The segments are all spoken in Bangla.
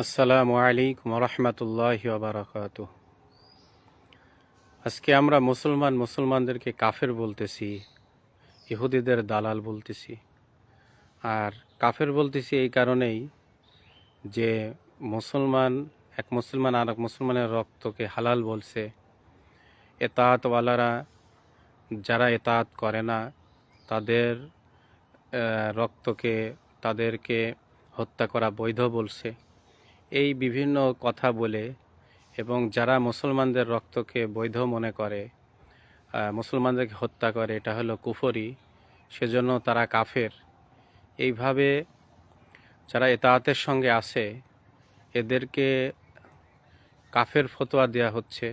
আসসালামু আলাইকুম রহমতুল্লাহ বারাকাত আজকে আমরা মুসলমান মুসলমানদেরকে কাফের বলতেছি, ইহুদিদের দালাল বলতেছি। আর কাফের বলতেছি এই কারণেই যে মুসলমান, এক মুসলমান আর এক মুসলমানের রক্তকে হালাল বলছে এতাতওয়ালারা যারা এতাত করে না, তাদের রক্তকে, তাদেরকে হত্যা করা বৈধ বলছে। এই বিভিন্ন কথা বলে এবং যারা মুসলমানদের রক্তকে বৈধ মনে করে মুসলমানদেরকে হত্যা করে, এটা হলো কুফরি, সেজন্য তারা কাফের। এইভাবে যারা এতাহাতের সঙ্গে আছে, এদেরকে কাফের ফতোয়া দেওয়া হচ্ছে।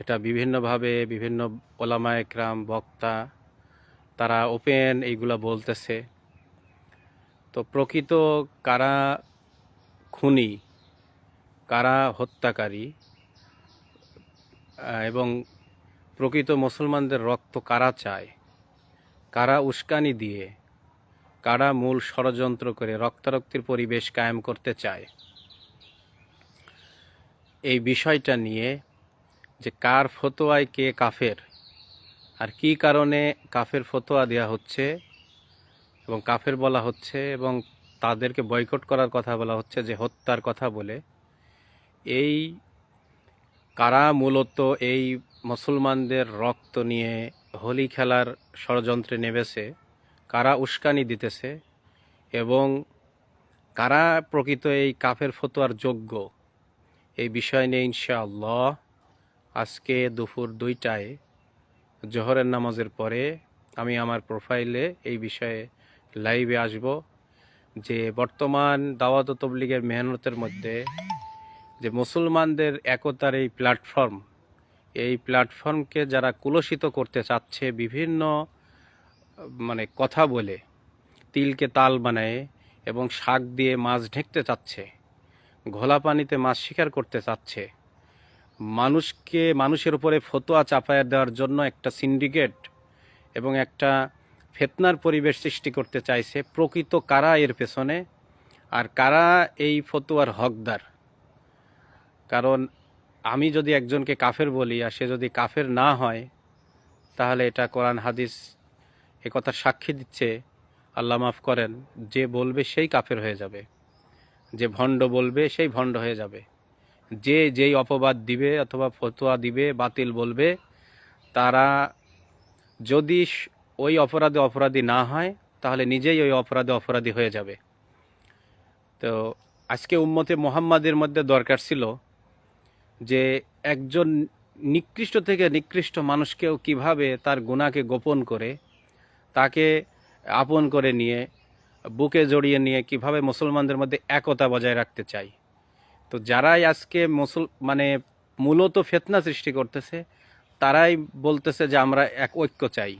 এটা বিভিন্নভাবে বিভিন্ন ওলামা একরাম, বক্তা, তারা ওপেন এইগুলা বলতেছে। তো প্রকৃত কারা খুনি, কারা হত্যাকারী এবং প্রকৃত মুসলমানদের রক্ত কারা চায়, কারা উস্কানি দিয়ে, কারা মূল ষড়যন্ত্র করে রক্তারক্তির পরিবেশ কায়েম করতে চায়। এই বিষয়টা নিয়ে যে কার ফতোয়ায় কে কাফের, আর কি কারণে কাফের ফতোয়া দেওয়া হচ্ছে, এবং কাফের বলা হচ্ছে, এবং তাদেরকে বয়কট করার কথা বলা হচ্ছে, যে হত্যার কথা বলে। এই কারা মূলত এই মুসলমানদের রক্ত নিয়ে হোলি খেলার ষড়যন্ত্রে নেমেছে, কারা উস্কানি দিতেছে, এবং কারা প্রকৃত এই কাফের ফতোয়ার যোগ্য, এই বিষয় নিয়ে ইনশাআল্লাহ আজকে দুপুর দুইটায়, জোহরের নামাজের পরে আমি আমার প্রোফাইলে এই বিষয়ে লাইভে আসব। যে বর্তমান দাওয়াত তবলিগের মেহনতের মধ্যে যে মুসলমানদের একতার এই প্ল্যাটফর্ম এই প্ল্যাটফর্মকে যারা কুলসিত করতে চাচ্ছে বিভিন্ন মানে কথা বলে, তিলকে তাল বানায় এবং শাক দিয়ে মাছ ঢেকতে চাচ্ছে, ঘোলা পানিতে মাছ শিকার করতে চাচ্ছে, মানুষকে, মানুষের উপরে ফতোয়া চাপায়া দেওয়ার জন্য একটা সিন্ডিকেট এবং একটা ফেতনার পরিবেশ সৃষ্টি করতে চাইছে প্রকৃত কারা এর পেছনে আর কারা এই ফতুয়ার হকদার? কারণ আমি যদি একজনকে কাফের বলি আর সে যদি কাফের না হয়, তাহলে এটা কোরআন হাদিস এ কথা সাক্ষী দিচ্ছে, আল্লাহ মাফ করেন, যে বলবে সেই কাফের হয়ে যাবে। যে ভণ্ড বলবে সেই ভণ্ড হয়ে যাবে। যে যেই অপবাদ দিবে অথবা ফতোয়া দিবে, বাতিল বলবে, তারা যদি ওই অপরাধে অপরাধী না হয়, তাহলে নিজেই ওই অপরাধে অপরাধী হয়ে যাবে। তো আজকে উম্মতে মোহাম্মদের মধ্যে দরকার ছিল যে একজন নিকৃষ্ট থেকে নিকৃষ্ট মানুষকেও কীভাবে তার গুণাকে গোপন করে, তাকে আপন করে নিয়ে, বুকে জড়িয়ে নিয়ে কীভাবে মুসলমানদের মধ্যে একতা বজায় রাখতে চাই। তো যারাই আজকে মুসল মানে মূলত ফেতনা সৃষ্টি করতেছে, তারাই বলতেছে যে আমরা এক ঐক্য চাই।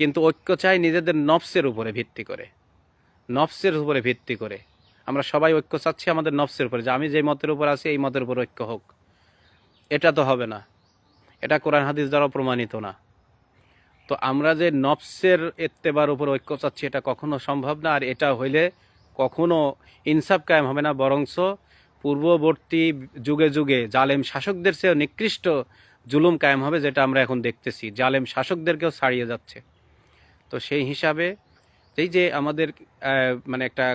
কিন্তু ঐক্য চাই নিজেদের নফসের উপরে ভিত্তি করে। নফসের উপরে ভিত্তি করে। আমরা সবাই ঐক্য চাচ্ছি আমাদের নফসের উপরে। যে আমি যে মতের উপর আছি, এই মতের উপর ঐক্য হোক। এটা তো হবে না। এটা কোরআন হাদিস দ্বারা প্রমাণিত না। তো আমরা যে নফসের এত্তেবার উপর ঐক্য চাচ্ছি, এটা কখনো সম্ভব না। আর এটা হইলে কখনো ইনসাফ কায়েম হবে না। বরংস পূর্ববর্তী যুগে যুগে জালেম শাসকদের চেয়েও নিকৃষ্ট জুলুম কায়েম হবে, যেটা আমরা এখন দেখতেছি। জালেম শাসকদেরকেও ছাড়িয়ে যাচ্ছে। তো সেই হিসাবে এই যে আমাদের মানে একটা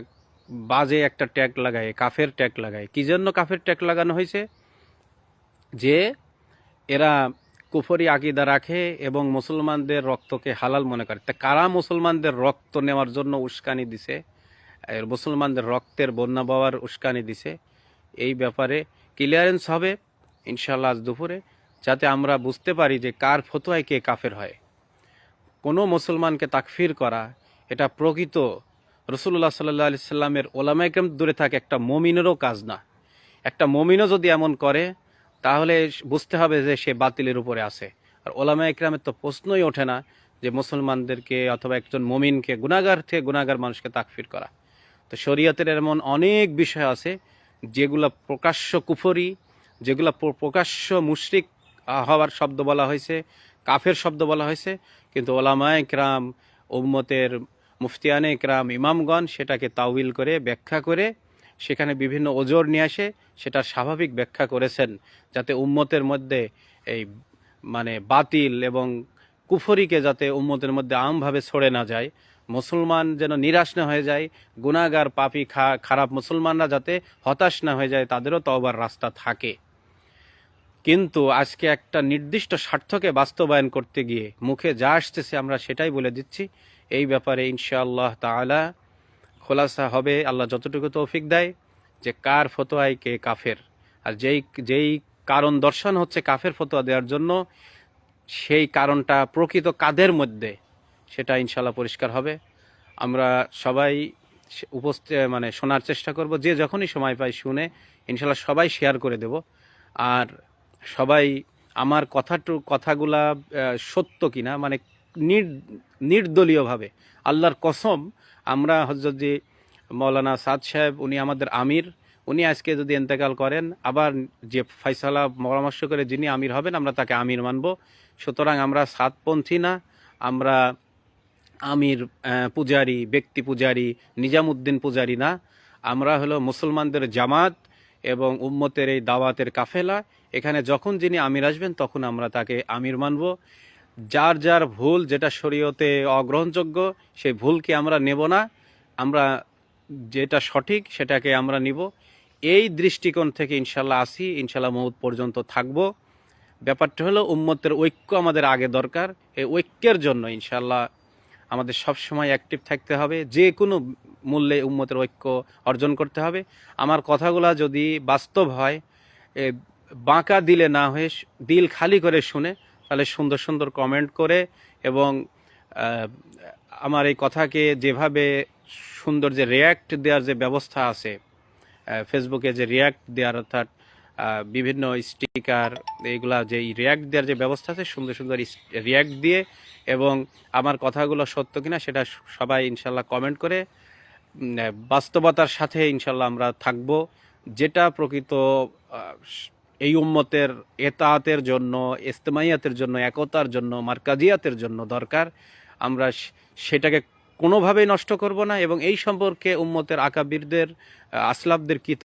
বাজে একটা ট্যাগ লাগায়, কাফের ট্যাগ লাগায়। কি জন্য কাফের ট্যাগ লাগানো হয়েছে? যে এরা কুফরি আকিদা রাখে এবং মুসলমানদের রক্তকে হালাল মনে করে। তা কারা মুসলমানদের রক্ত নেওয়ার জন্য উস্কানি দিছে? মুসলমানদের রক্তের বন্যা পাওয়ার উস্কানি দিছে? এই ব্যাপারে ক্লিয়ারেন্স হবে ইনশাল্লাহ আজ দুপুরে, যাতে আমরা বুঝতে পারি যে কার ফতোয়ায় কে কাফের হয়। কোনো মুসলমানকে তাকফির করা, এটা প্রকৃত রসুল্লাহ সাল্লাহ আলি সাল্লামের ওলামাইকেম দূরে থাকে, একটা মমিনেরও কাজ না। একটা মমিনও যদি এমন করে, তাহলে বুঝতে হবে যে সে বাতিলের উপরে আছে। আর ওলামা ইকরামের তো প্রশ্নই ওঠে না যে মুসলমানদেরকে অথবা একজন মমিনকে গুণাগার থেকে গুণাগার মানুষকে তাকফির করা। তো শরীয়তের এমন অনেক বিষয় আছে, যেগুলো প্রকাশ্য কুফরি, যেগুলো প্রকাশ্য মুশরিক হওয়ার শব্দ বলা হয়েছে, কাফের শব্দ বলা হয়েছে কিন্তু ওলামায় ক্রাম উম্মতের মুফতিয়ানে ক্রাম ইমামগণ সেটাকে তাউইল করে, ব্যাখ্যা করে, সেখানে বিভিন্ন ওজোর নিয়ে আসে সেটার স্বাভাবিক ব্যাখ্যা করেছেন, যাতে উম্মতের মধ্যে এই মানে বাতিল এবং কুফরিকে যাতে উম্মতের মধ্যে আমভাবে ছড়ে না যায়, মুসলমান যেন নিরাশ না হয়ে যায় গুনাগার পাপি খারাপ মুসলমানরা যাতে হতাশ না হয়ে যায়, তাদেরও তওবার রাস্তা থাকে। কিন্তু আজকে একটা নির্দিষ্ট স্বার্থকে বাস্তবায়ন করতে গিয়ে মুখে যা আসতেছে আমরা সেটাই বলে দিচ্ছি। এই ব্যাপারে ইনশাআল্লাহ তাআলা খোলাসা হবে, আল্লাহ যতটুকু তৌফিক দেয় যে কার ফতোয়ায় কে কাফের। আর যেই যেই কারণ দর্শন হচ্ছে কাফের ফতোয়া দেওয়ার জন্য, সেই কারণটা প্রকৃত কাদের মধ্যে সেটা ইনশাল্লাহ পরিষ্কার হবে। আমরা সবাই উপস্থিত মানে শোনার চেষ্টা করব, যে যখনই সময় পাই শুনে ইনশাল্লাহ সবাই শেয়ার করে দেব। আর সবাই আমার কথাটু, কথাগুলা সত্য কিনা মানে নির নির্দলীয়ভাবে। আল্লাহর কসম, আমরা হজরত যে মৌলানা সাদ সাহেব, উনি আমাদের আমির, উনি আজকে যদি এন্তেকাল করেন, আবার যে ফয়সালা পরামর্শ করে যিনি আমির হবেন, আমরা তাকে আমির মানব। সুতরাং আমরা সাতপন্থী না, আমরা আমির পূজারি, ব্যক্তি পূজারি, নিজামুদ্দিন পূজারি না। আমরা হলো মুসলমানদের জামাত এবং উম্মতের এই দাওয়াতের কাফেলা এখানে যখন যিনি আমির আসবেন, তখন আমরা তাকে আমির মানব। যার যার ভুল যেটা শরীয়তে অগ্রহণযোগ্য, সেই ভুলকে আমরা নেব না। আমরা যেটা সঠিক, সেটাকে আমরা নিব। এই দৃষ্টিকোণ থেকে ইনশাল্লাহ আসি, ইনশাল্লাহ মহুদ পর্যন্ত থাকব। ব্যাপারটা হলো, উম্মতের ঐক্য আমাদের আগে দরকার। এই ঐক্যের জন্য ইনশাল্লাহ আমাদের সব সময় অ্যাক্টিভ থাকতে হবে। যে কোনো মূল্যে উম্মতের ঐক্য অর্জন করতে হবে। আমার কথাগুলো যদি বাস্তব হয় বাঁকা দিলে না হয়ে দিল খালি করে শুনে, তাহলে সুন্দর সুন্দর কমেন্ট করে এবং আমার এই কথাকে যেভাবে সুন্দর যে রিয়্যাক্ট দেওয়ার যে ব্যবস্থা আছে ফেসবুকে যে রিয়্যাক্ট দেওয়ার অর্থাৎ বিভিন্ন স্টিকার এইগুলা যে রিয়্যাক্ট দেওয়ার যে ব্যবস্থা আছে, সুন্দর সুন্দর রিয়্যাক্ট দিয়ে এবং আমার কথাগুলো সত্য কিনা সেটা সবাই ইনশাল্লাহ কমেন্ট করে বাস্তবতার সাথে ইনশাল্লাহ আমরা থাকব। যেটা প্রকৃত এই উম্মতের এতাতের জন্য ইস্তেমাইয়াতের জন্য, একতার জন্য, মার্কাজিয়াতের জন্য দরকার। আমরা সেটাকে কোনোভাবেই নষ্ট করব না এবং এই সম্পর্কে উম্মতের আকাবিরদের আসলাবদের কি